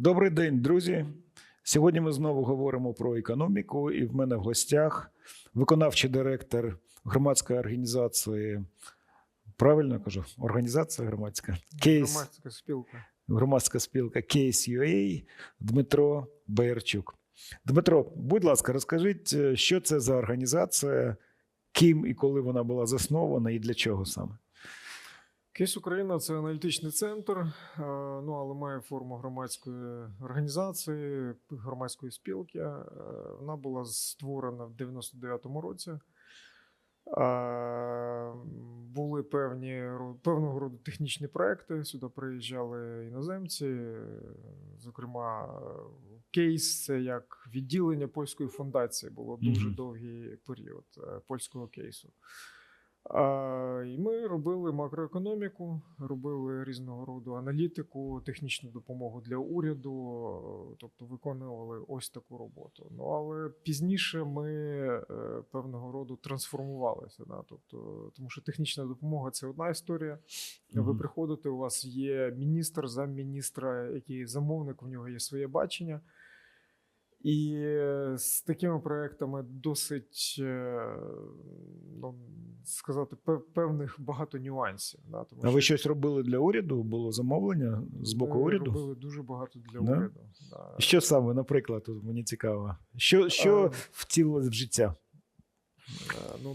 Добрий день, друзі. Сьогодні ми знову говоримо про економіку, і в мене в гостях виконавчий директор громадської організації. Правильно кажу, організація громадська Кейс, Громадська спілка. громадська спілка Кейс UA Дмитро Баєрчук. Дмитро, будь ласка, розкажіть, е, що це за організація, ким і коли вона була заснована, і для чого саме? Кейс Україна це аналітичний центр, е, ну але має форму громадської організації, громадської спілки. Е, Вона була створена в 99-му році. Е, Були певні певного роду технічні проекти. Сюди приїжджали іноземці. Зокрема, кейс це як відділення польської фундації. Було дуже довгий період польського кейсу. А, і ми робили макроекономіку, робили різного роду аналітику, технічну допомогу для уряду, тобто виконували ось таку роботу. Ну але пізніше ми е, певного роду трансформувалися. Да? Тобто, тому що технічна допомога це одна історія. Ви приходите, у вас є міністр, замміністра, який замовник, у нього є своє бачення. І е, з такими проектами досить е, ну, сказати певних багато нюансів. Да, тому А ви що щось робили для уряду? Було замовлення з боку ми уряду? робили дуже багато для Да? уряду. Да. Що саме, наприклад, мені цікаво. Що, що А. втілилось в життя? Е, Ну,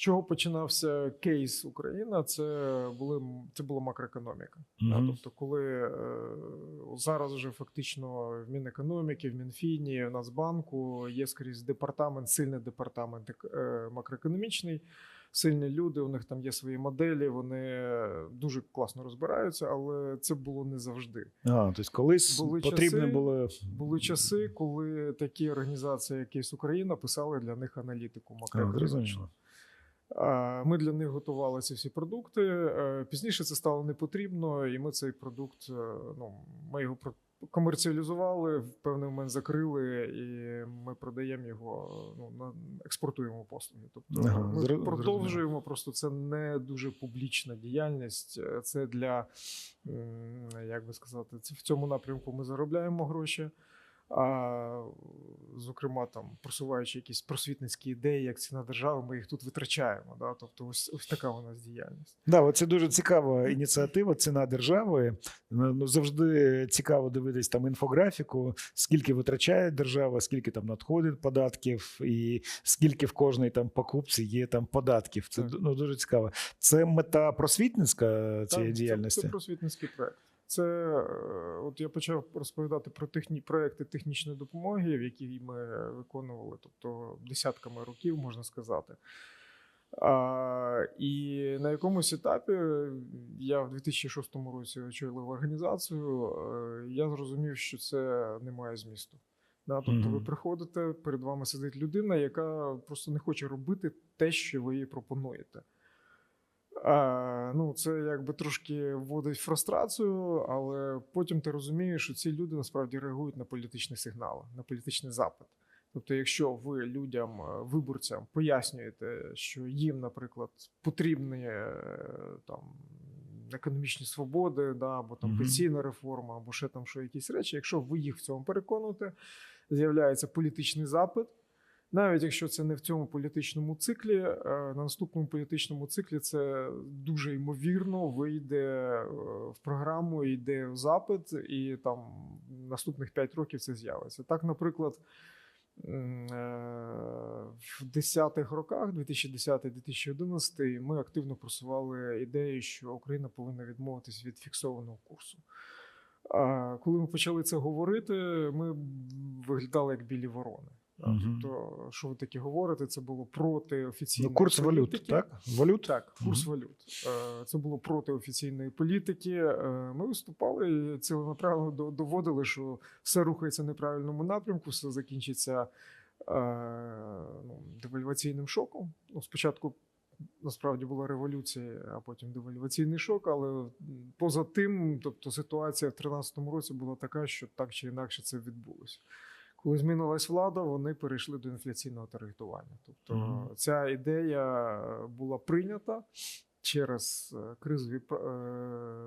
чого починався кейс Україна? Це були це була макроекономіка. Да, Мгм. Тобто, коли е, зараз вже фактично в Мінекономіки, в Мінфіні, в Нацбанку є скрізь департамент, сильний департамент е, макроекономічний. Сильні люди, у них там є свої моделі, вони дуже класно розбираються, але це було не завжди. А, тобто колись Були потрібно часи, було. Були часи, коли такі організації, як Кейс Україна, писали для них аналітику макроекономічну. Зрозуміло. Ми для них готували ці всі продукти. Е, Пізніше це стало не потрібно, і ми цей продукт е, ну, ми його комерціалізували, в певний момент закрили, і ми продаємо його, ну, на експортуємо послуги. Тобто Ага, ми зро- продовжуємо, просто це не дуже публічна діяльність. е, Це для як би сказати, це в цьому напрямку ми заробляємо гроші. А зокрема, там просуваючи якісь просвітницькі ідеї, як ціна держави, ми їх тут витрачаємо. Да? Тобто, ось ось така у нас діяльність. Да, це дуже цікава ініціатива. Ціна держави. Ну завжди цікаво дивитись там інфографіку, скільки витрачає держава, скільки там надходить податків, і скільки в кожній там покупці є там податків. Це Так. ну дуже цікаво. Це мета просвітницька цієї Так, це- діяльності. Це, просвітницький проект. Це е, от я почав розповідати про техні, проекти технічної допомоги, в які ми виконували, тобто десятками років, можна сказати. А, і на якомусь етапі я в 2006 році очолив організацію. е, Я зрозумів, що це не має змісту. Да, тобто, ви приходите, перед вами сидить людина, яка просто не хоче робити те, що ви їй пропонуєте. А, ну, це якби трошки вводить фрустрацію, але потім ти розумієш, що ці люди насправді реагують на політичні сигнали, на політичний запит. Тобто, якщо ви людям, е, виборцям пояснюєте, що їм, наприклад, потрібні е, там економічні свободи, да, або там пенсійна реформа, або ще там що якісь речі, якщо ви їх в цьому переконуєте, з'являється політичний запит. Навіть якщо це не в цьому політичному циклі, е, на наступному політичному циклі це дуже ймовірно вийде е, в програму, йде в запит, і там наступних 5 років це з'явиться. Так, наприклад, е, в 10-х роках, 2010-2011, ми активно просували ідею, що Україна повинна відмовитись від фіксованого курсу. Коли ми почали це говорити, ми виглядали як білі ворони. Тобто, що ви такі говорите, це було проти офіційної Ну, курс валют, так? Валют? Так, курс валют. Е, Це було проти офіційної політики. Е, Ми виступали і ціленаправленно доводили, що все рухається в неправильному напрямку, все закінчиться е, ну, девальваційним шоком. Ну, спочатку насправді була революція, а потім девальваційний шок. Але поза тим, тобто ситуація в 2013 році була така, що так чи інакше це відбулося. Коли змінилась влада, вони перейшли до інфляційного таргетування. Тобто Мгм. ця ідея була прийнята. через е, кризові е,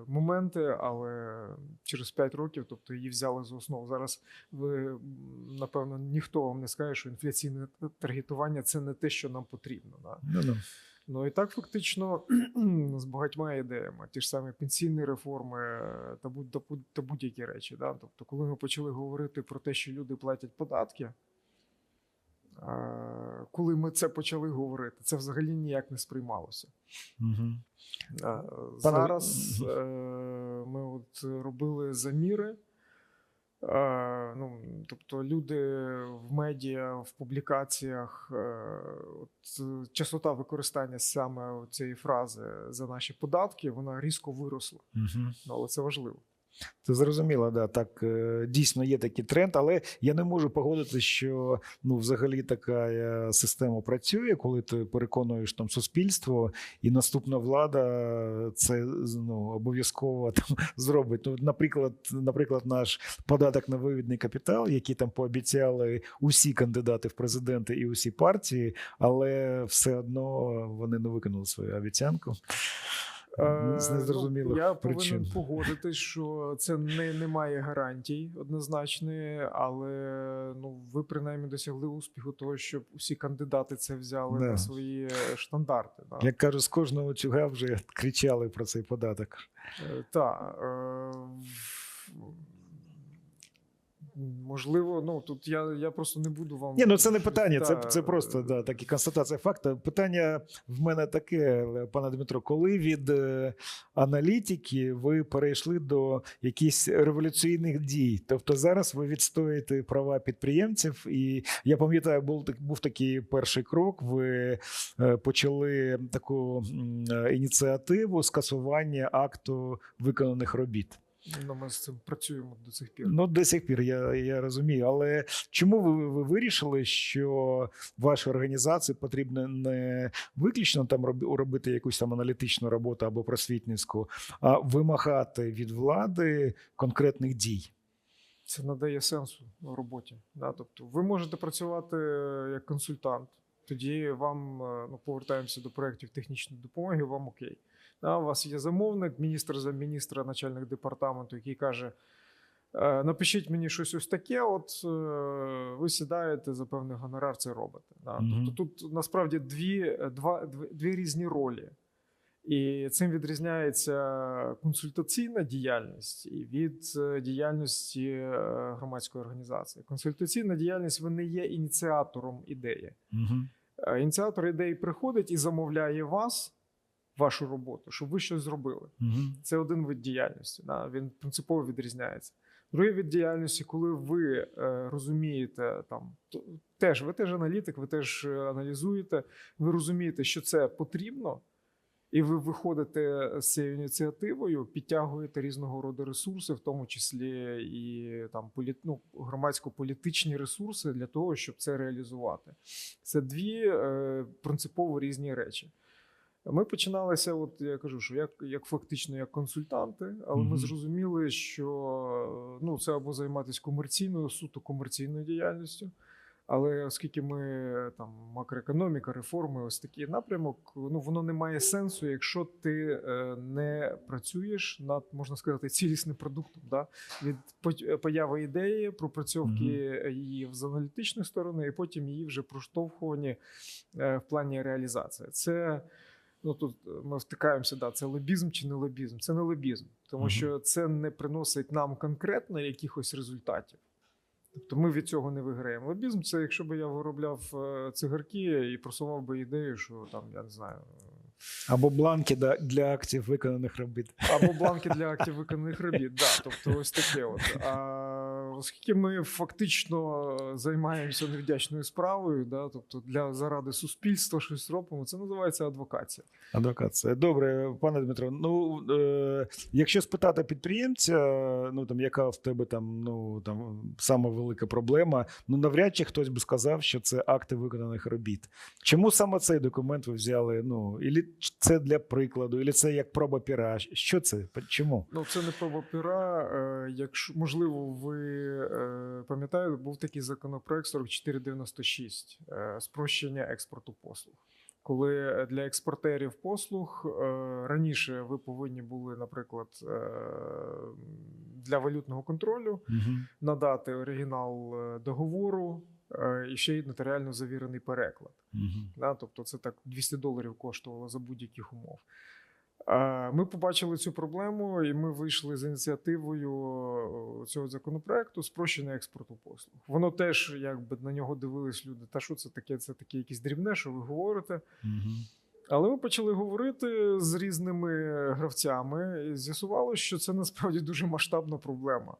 моменти, але через 5 років, тобто її взяли за основу. Зараз ви напевно ніхто вам не скаже, що інфляційне таргетування це не те, що нам потрібно. Да? Ну, ну. І так фактично з багатьма ідеями, ті ж самі пенсійні реформи е, та будь та будь- та будь-які речі. Да? Тобто, коли ми почали говорити про те, що люди платять податки. е, Коли ми це почали говорити, це взагалі ніяк не сприймалося. Пане- Зараз е, ми от робили заміри. Е, ну, тобто люди в медіа, в публікаціях, е, от, частота використання саме цієї фрази за наші податки, вона різко виросла. Угу. Ну, але це важливо. Це зрозуміло, да, так е, дійсно є такий тренд, але я не можу погодитися, що ну взагалі така е, система працює, коли ти переконуєш там суспільство, і наступна влада це ну, обов'язково там зробить. Ну, наприклад, наприклад, наш податок на вивідний капітал, який там пообіцяли усі кандидати в президенти і усі партії, але все одно вони не виконали свою обіцянку. Е, З незрозумілих ну, я причин. повинен погодитись, що це не, не має гарантій однозначної, але ну, ви принаймні досягли успіху того, щоб усі кандидати це взяли Да. на свої штандарти. Да. Як кажу, з кожного чуга вже кричали про цей податок. Так. Можливо, ну тут я, я просто не буду вам. Ні, ну це не питання, це, Та, це просто да, такі констатація факту. Питання в мене таке, пане Дмитро, коли від е, аналітики ви перейшли до якихось революційних дій? Тобто зараз ви відстоїте права підприємців, і я пам'ятаю, був, був такий перший крок. Ви е, почали таку е, ініціативу скасування акту виконаних робіт. Ну, ми з цим працюємо до цих пір. Ну, до сих пір я, я розумію. Але чому ви, ви вирішили, що вашій організації потрібно не виключно там роб- робити якусь там аналітичну роботу або просвітницьку, а вимагати від влади конкретних дій? Це надає сенсу роботі. Да? Тобто, ви можете працювати як консультант. Тоді вам е, ну, повертаємося до проєктів технічної допомоги, вам окей. Да, у вас є замовник, міністр замміністра, начальник департаменту, який каже: «Е, напишіть мені щось ось таке, от е, ви сідаєте за певний гонорар, це робите. Да? Мгм. Тобто тут насправді дві, два, дві, дві різні ролі. І цим відрізняється консультаційна діяльність і від е, діяльності громадської організації. Консультаційна діяльність ви не є ініціатором ідеї. Угу. Ініціатор ідеї приходить і замовляє вас, вашу роботу, щоб ви щось зробили. Угу. Це один вид діяльності. Да? Він принципово відрізняється. Другий вид діяльності, коли ви е, розумієте, там то- теж ви теж аналітик, ви теж е, аналізуєте, ви розумієте, що це потрібно, і ви виходите з цією ініціативою, підтягуєте різного роду ресурси, в тому числі і там політ, ну, громадсько-політичні ресурси для того, щоб це реалізувати. Це дві е, принципово різні речі. Ми починалися, от я кажу, що як, як фактично як консультанти, але Мгм. ми зрозуміли, що ну, це або займатися комерційною, суто комерційною діяльністю. Але оскільки ми там макроекономіка, реформи, ось такий напрямок, ну воно не має сенсу, якщо ти е, не працюєш над, можна сказати, цілісним продуктом. Да? Від появи ідеї, пропрацьовки її з аналітичної сторони, і потім її вже проштовхувані е, в плані реалізації. Це ну тут ми втикаємося, да, це лобізм чи не лобізм? Це не лобізм, тому що це не приносить нам конкретно якихось результатів. Тобто ми від цього не виграємо. Лобізм це якщо б я виробляв е, цигарки і просував би ідею, що там я не знаю. Або бланки для актів виконаних робіт. Або бланки для актів виконаних робіт. Да, тобто ось таке. От. А оскільки ми фактично займаємося невдячною справою, да, тобто для заради суспільства щось робимо, це називається адвокація. Адвокація. Добре, пане Дмитро. Ну е, якщо спитати підприємця, ну там яка в тебе там ну там сама велика проблема, ну навряд чи хтось би сказав, що це акти виконаних робіт. Чому саме цей документ ви взяли? Ну і це для прикладу, і це як проба піра? Що це? Чому? Ну, це не проба пера. Е, Якщо можливо, ви е, пам'ятаєте, був такий законопроект 4496 е, спрощення експорту послуг. Коли для експортерів послуг е, раніше ви повинні були, наприклад, для валютного контролю Мгм. надати оригінал договору і ще й нотаріально завірений переклад. Да? Тобто це так 200 доларів коштувало за будь-яких умов. Ми побачили цю проблему, і ми вийшли з ініціативою цього законопроекту спрощення експорту послуг. Воно теж якби на нього дивились люди. Та що це таке? Це таке якесь дрібне, що ви говорите. Але ми почали говорити з різними гравцями, і з'ясувалося, що це насправді дуже масштабна проблема.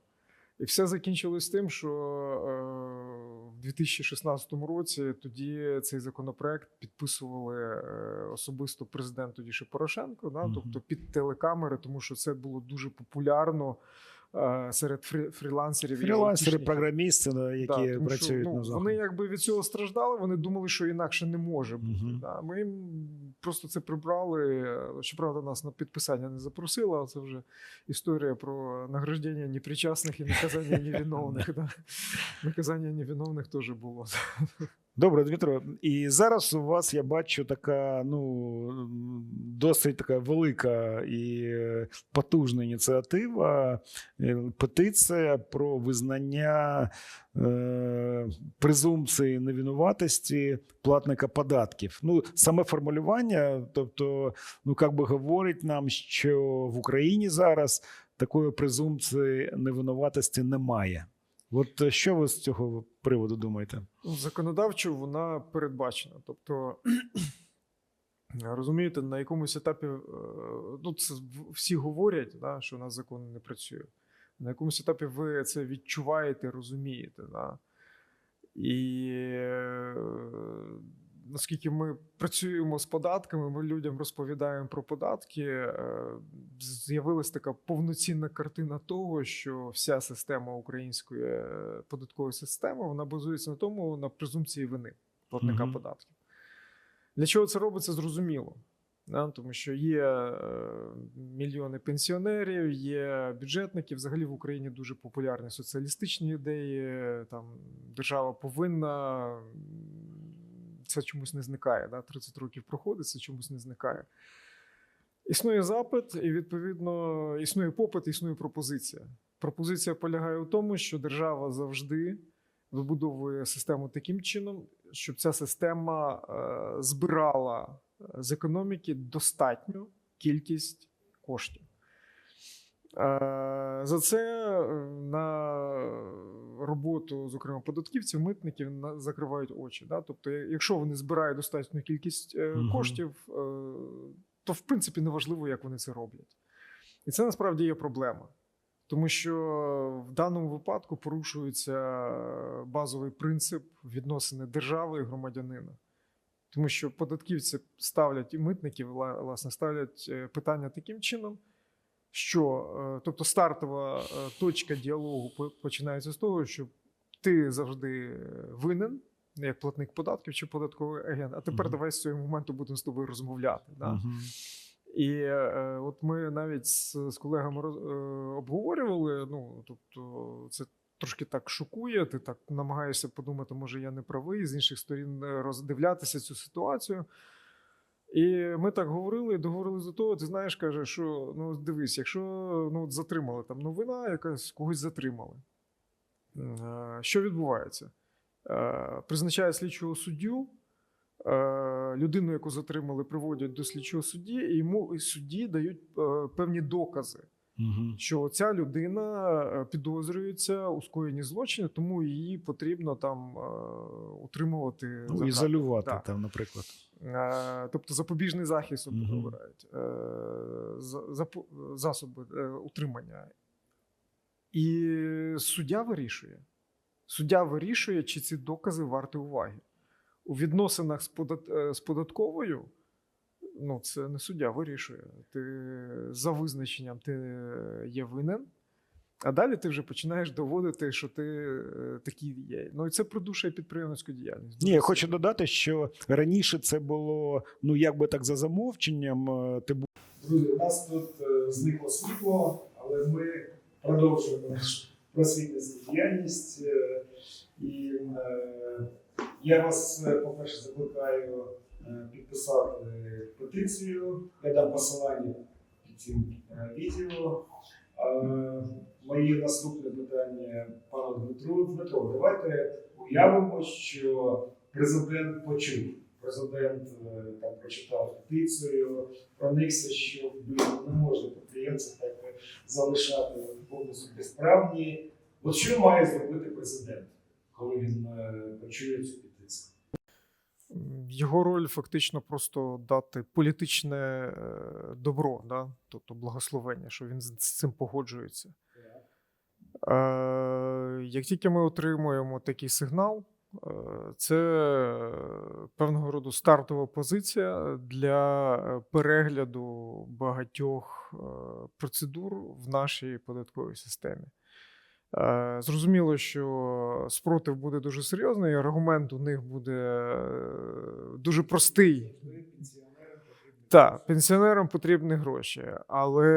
І все закінчилось тим, що е, 2016 році тоді цей законопроект підписували е, особисто президент тоді ще Порошенко, да, тобто під телекамери, тому що це було дуже популярно серед фрі- фрілансерів. і Фрілансери, програмісти, да, які Да, тому що, працюють ну, на заході. Вони якби від цього страждали, вони думали, що інакше не може бути. Мгм. Да. Ми їм просто це прибрали. Щоправда, нас на підписання не запросили, але це вже історія про награждення непричасних і наказання невиновних. Да. Наказання невиновних теж було. Добре, Дмитро. І зараз у вас я бачу така ну досить така велика і е, потужна ініціатива. е, Петиція про визнання е, презумпції невинуватості платника податків. Ну, саме формулювання, тобто, ну як би говорить нам, що в Україні зараз такої презумпції невинуватості немає. От е, що ви з цього приводу думаєте? Ну, Законодавчо вона передбачена. Тобто, розумієте, на якомусь етапі е, ну, це всі говорять, да, що у нас закон не працює. На якомусь етапі ви це відчуваєте, розумієте. Да? І е, наскільки ми працюємо з податками, ми людям розповідаємо про податки. е, З'явилась така повноцінна картина того, що вся система української е, податкової системи вона базується на тому, на презумпції вини платника Мгм. податків. Для чого це робиться, зрозуміло. Да? Тому що є е, мільйони пенсіонерів, є бюджетники. Взагалі в Україні дуже популярні соціалістичні ідеї. Там держава повинна. Це чомусь не зникає. Да? 30 років проходить, це чомусь не зникає. Існує запит, і відповідно існує попит, існує пропозиція. Пропозиція полягає у тому, що держава завжди вибудовує систему таким чином, щоб ця система е, збирала е, з економіки достатню кількість коштів. Е, За це е, на роботу, зокрема, податківців, митників закривають очі. Да? Тобто, якщо вони збирають достатню кількість е, коштів, то в принципі неважливо, як вони це роблять. І це насправді є проблема. Тому що в даному випадку порушується базовий принцип відносини держави і громадянина. Тому що податківці ставлять і митники, власне, ставлять питання таким чином, що е, тобто стартова е, точка діалогу починається з того, що ти завжди е, винен, як платник податків чи податковий агент. А тепер Мгм. давай з цього моменту будемо з тобою розмовляти. Да? Мгм. І е, от ми навіть з, з колегами роз- е, обговорювали. Ну тобто, це трошки так шокує. Ти так намагаєшся подумати, може я не правий, з інших сторін роздивлятися цю ситуацію. І ми так говорили, договорились до того. Ти знаєш, каже, що ну дивись, якщо ну от затримали там новина, якась когось затримали. Е, Що відбувається? Е, Призначає слідчого суддю. Е, Людину, яку затримали, приводять до слідчого судді, і йому і судді дають певні докази, Мгм. що ця людина підозрюється у скоєнні злочину, тому її потрібно там утримувати Ну, ізолювати Да. там, наприклад. Е, Тобто запобіжний mm обирають, е, за- засоби е, утримання. І суддя вирішує. Суддя вирішує, чи ці докази варті уваги. У відносинах з, подат... з податковою, ну, це не суддя вирішує. Ти за визначенням ти є винен, а далі ти вже починаєш доводити, що ти е, такий є. Ну і це придушує підприємницьку діяльність. Ні, я хочу додати, що раніше це було ну якби так за замовченням. е, Ти був Друзі, у нас тут е, зникло світло, але ми продовжуємо нашу просвітницьку діяльність. Е, І е, я вас, е, по-перше, закликаю е, підписати петицію. Я дам посилання під цим е, відео. Мої наступне питання пану Дмитру. Дмитро, давайте уявимо, що президент почув. Президент е, там прочитав петицію, проникся, що не можна підприємців так залишати повністю безправні. От що має зробити президент, коли він е, почує цю петицію? Його роль фактично просто дати політичне е, добро, да? тобто благословення, що він з цим погоджується. Е, Як тільки ми отримуємо такий сигнал, е, це е, певного роду стартова позиція для е, перегляду багатьох е, процедур в нашій податковій системі. Е, Зрозуміло, що спротив буде дуже серйозний, аргумент у них буде е, дуже простий. Так, пенсіонерам потрібні гроші, але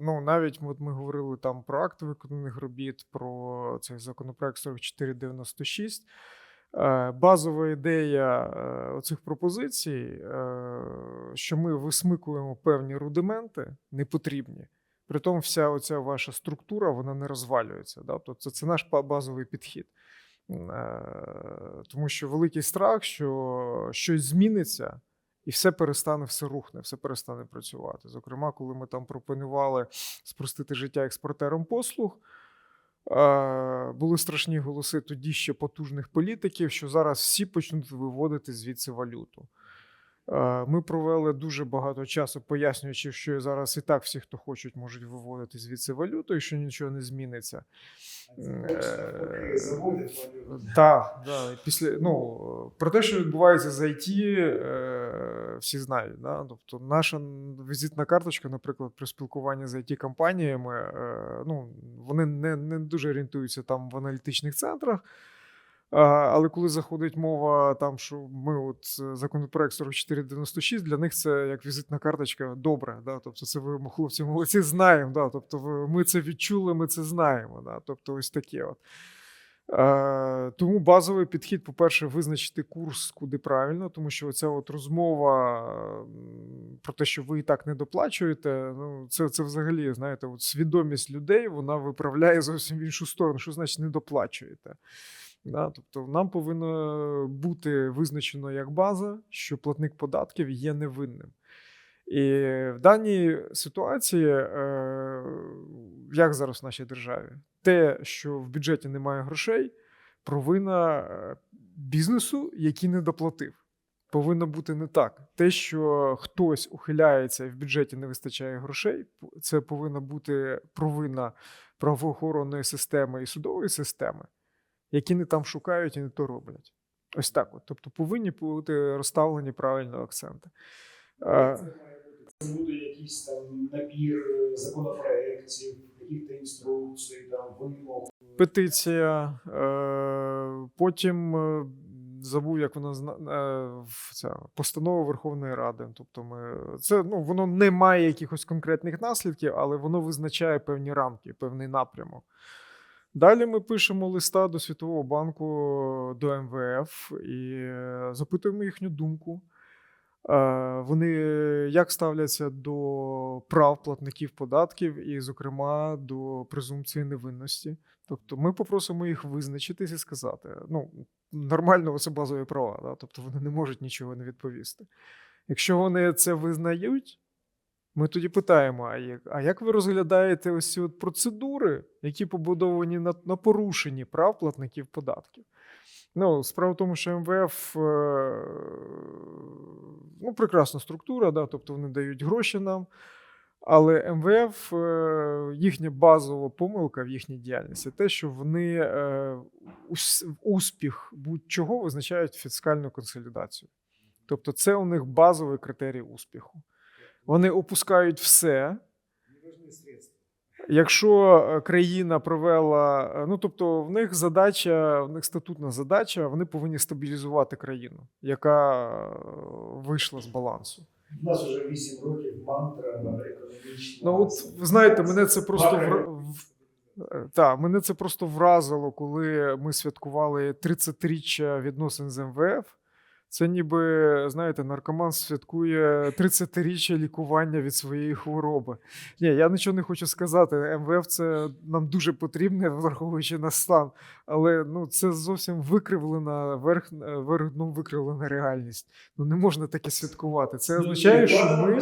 ну, навіть от ми говорили там про акт виконаних робіт, про цей законопроект 4496. Е, Базова ідея е, оцих пропозицій, е, що ми висмикуємо певні рудименти непотрібні. Притом вся оця ваша структура вона не розвалюється. Да? Тобто це наш базовий підхід. Тому що великий страх, що щось зміниться, і все перестане, все рухне, все перестане працювати. Зокрема, коли ми там пропонували спростити життя експортерам послуг, були страшні голоси тоді ще потужних політиків, що зараз всі почнуть виводити звідси валюту. Е, Ми провели дуже багато часу, пояснюючи, що зараз і так всі, хто хочуть, можуть виводити звідси валюту, і що нічого не зміниться. Валюту. Так, да. після ну про те, що відбувається з IT, е, всі знають. Да? Тобто, наша візитна карточка, наприклад, при спілкуванні з it компаніями е, ну, вони не, не дуже орієнтуються там в аналітичних центрах. Але коли заходить мова, там що ми, от е, законопроект 4496, для них це як візитна карточка добре. Да? Тобто, це ви, хлопці, молодці, знаємо. Да? Тобто, ми це відчули, ми це знаємо. Да? Тобто, ось таке. От. Тому базовий підхід, по-перше, визначити курс куди правильно, тому що оця от розмова про те, що ви і так не доплачуєте, ну це, це взагалі, знаєте, от свідомість людей вона виправляє зовсім в іншу сторону. Що значить не доплачуєте? Да? Тобто нам повинно бути визначено як база, що платник податків є невинним. І в даній ситуації, е, як зараз в нашій державі, те, що в бюджеті немає грошей, провина е, бізнесу, який не доплатив. Повинно бути не так. Те, що хтось ухиляється і в бюджеті не вистачає грошей, це повинна бути провина правоохоронної системи і судової системи, які не там шукають і не то роблять. Ось так. От. Тобто повинні бути розставлені правильно акценти. Це має бути. Це буде якийсь там набір е, законопроєктів, яких-то інструкцій, там вимог. петиція. Е, потім е, забув, як вона ця постанова Верховної Ради. Тобто, ми це ну воно не має якихось конкретних наслідків, але воно визначає певні рамки, певний напрямок. Далі ми пишемо листа до Світового банку, до МВФ і е, запитуємо їхню думку. Е, Вони як ставляться до прав платників податків, і, зокрема, до презумпції невинності. Тобто, ми попросимо їх визначитись і сказати: ну, нормально, це базові права, да? тобто вони не можуть нічого не відповісти. Якщо вони це визнають, ми тоді питаємо: а як, а як ви розглядаєте ось ці от процедури, які побудовані на, на порушенні прав платників податків? Ну, справа в тому, що МВФ е, ну, прекрасна структура, да, тобто вони дають гроші нам. Але МВФ, е, їхня базова помилка в їхній діяльності те, що вони е, ус- успіх будь-чого визначають фіскальну консолідацію. Тобто, це у них базовий критерій успіху. Вони опускають все, Якщо е, країна провела, е, ну тобто в них задача, в них статутна задача, вони повинні стабілізувати країну, яка е, вийшла з балансу. У нас вже 8 років мантра економічна. Ну от ви знаєте, мене це просто в- та, мене це просто вразило, коли ми святкували 30-річчя відносин з МВФ. Це ніби, знаєте, наркоман святкує 30-річчя лікування від своєї хвороби. Ні, я нічого не хочу сказати. МВФ це нам дуже потрібне, враховуючи на стан. Але ну, це зовсім викривлена, верх, верх дном викривлена реальність. Ну не можна таке святкувати. Це означає, що ми.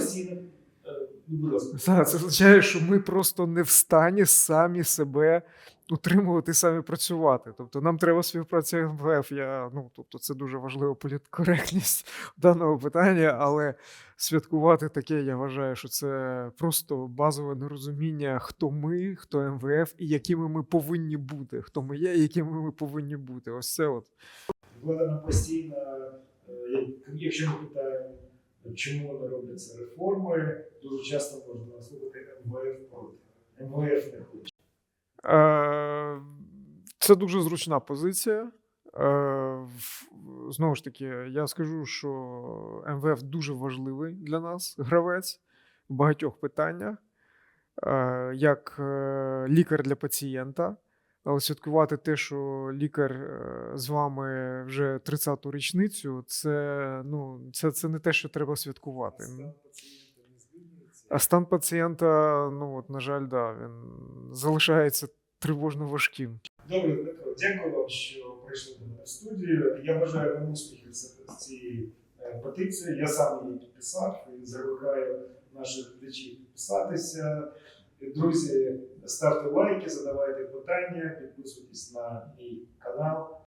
Так, це означає, що ми просто не в стані самі себе утримувати, самі працювати. Тобто нам треба співпраця МВФ. Я, ну, тобто це дуже важлива політкоректність даного питання, але святкувати таке, я вважаю, що це просто базове нерозуміння, хто ми, хто МВФ і якими ми повинні бути. Хто ми є і якими ми повинні бути. Ось це от. Влада нам постійно, е, як- якщо ми питаємо, чому не робляться реформи, дуже часто можна слухати МВФ проти. МВФ не хоче. Е, Це дуже зручна позиція. Е, Знову ж таки, я скажу, що МВФ дуже важливий для нас гравець в багатьох питаннях, Е, як лікар для пацієнта. Але святкувати те, що лікар е, з вами вже 30-ту річницю, це, ну, це, це не те, що треба святкувати. А стан пацієнта, ну от, на жаль, да, він залишається тривожно важким. Добре, Дмитро, дякую вам, що прийшли до мене в студію. Я бажаю вам успіхів з цієї е, петиції. Я сам її підписав і закликаю наших глядачів підписатися. Друзі, ставте лайки, задавайте питання, підписуйтесь на мій канал.